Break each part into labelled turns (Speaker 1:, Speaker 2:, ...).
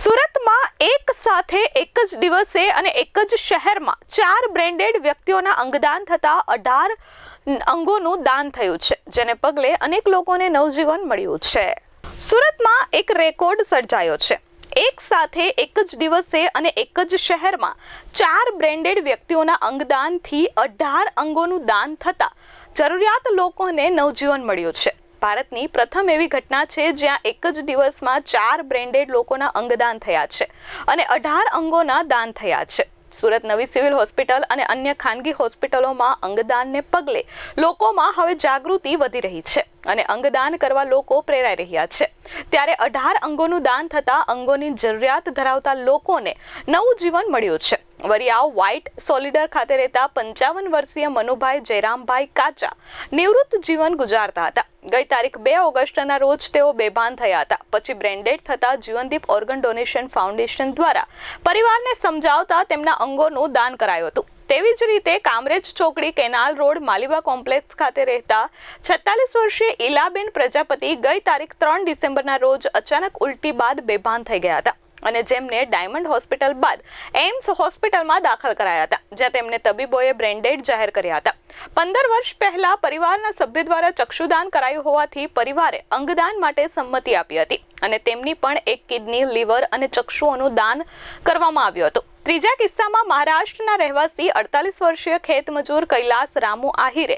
Speaker 1: સુરતમાં એક સાથે એક જ દિવસે અને એક જ શહેરમાં ચાર બ્રેન્ડેડ વ્યક્તિઓના અંગદાન થતા અઢાર અંગોનું દાન થયું છે, જેને પગલે અનેક લોકોને નવજીવન મળ્યું છે. સુરતમાં એક રેકોર્ડ સર્જાયો છે. એક સાથે એક જ દિવસે અને એક જ શહેરમાં ચાર બ્રેન્ડેડ વ્યક્તિઓના અંગદાનથી અઢાર અંગોનું દાન થતાં જરૂરિયાત લોકોને નવજીવન મળ્યું છે. ભારતની પ્રથમ એવી ઘટના છે જ્યાં એક જ દિવસમાં ચાર બ્રેન્ડેડ લોકોના અંગદાન થયા છે અને અઢાર અંગોના દાન થયા છે. સુરત નવી સિવિલ હોસ્પિટલ અને અન્ય ખાનગી હોસ્પિટલોમાં અંગદાનને પગલે લોકોમાં હવે જાગૃતિ વધી રહી છે અને અંગદાન કરવા લોકો પ્રેરાઈ રહ્યા છે. ત્યારે અઢાર અંગોનું દાન થતાં અંગોની જરૂરિયાત ધરાવતા લોકોને નવું જીવન મળ્યું છે. વરિયાવ વ્હાઇટ સોલિડર ખાતે રહેતા પંચાવન વર્ષીય મનુભાઈ જયરામભાઈ કાચા નિવૃત્ત જીવન ગુજારતા હતા. ગઈ તારીખ બે ઓગસ્ટના રોજ તેઓ બેભાન થયા હતા. પછી બ્રેન્ડેડ થતા જીવનદીપ ઓર્ગન ડોનેશન ફાઉન્ડેશન દ્વારા પરિવારને સમજાવતા તેમના અંગોનું દાન કરાયું હતું. તેવી જ રીતે કામરેજ ચોકડી કેનાલ રોડ માલિવા કોમ્પ્લેક્સ ખાતે રહેતા છેતાલીસ વર્ષીય ઇલાબેન પ્રજાપતિ ગઈ તારીખ ત્રણ ડિસેમ્બરના રોજ અચાનક ઉલટી બાદ બેભાન થઈ ગયા હતા. અને જેમને ડાયમંડ હોસ્પિટલ બાદ એમ્સ હોસ્પિટલમાં દાખલ કરાયા હતા, જ્યાં તેમને તબીબોએ બ્રેન્ડેડ જાહેર કર્યા હતા. પંદર વર્ષ પહેલા પરિવારના સભ્ય દ્વારા ચક્ષુદાન કરાયું હોવાથી પરિવારે અંગદાન માટે સંમતિ આપી હતી અને તેમની પણ એક કિડની, લીવર અને ચક્ષુઓનું દાન કરવામાં આવ્યું હતું. ત્રીજા કિસ્સામાં મહારાષ્ટ્રના રહેવાસી અડતાલીસ વર્ષીય ખેતમજૂર કૈલાસ રામુ આહિરે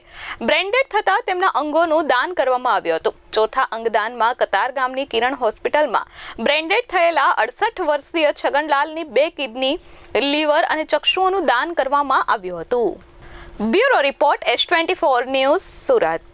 Speaker 1: બ્રેન્ડેડ થતા તેમના અંગોનું દાન કરવામાં આવ્યું હતું. ચોથા અંગદાનમાં કતાર ગામની કિરણ હોસ્પિટલમાં બ્રેન્ડેડ થયેલા અડસઠ વર્ષીય છગનલાલની બે કિડની, લીવર અને ચક્ષુઓનું દાન કરવામાં આવ્યું હતું. Bureau report S twenty four news Surat.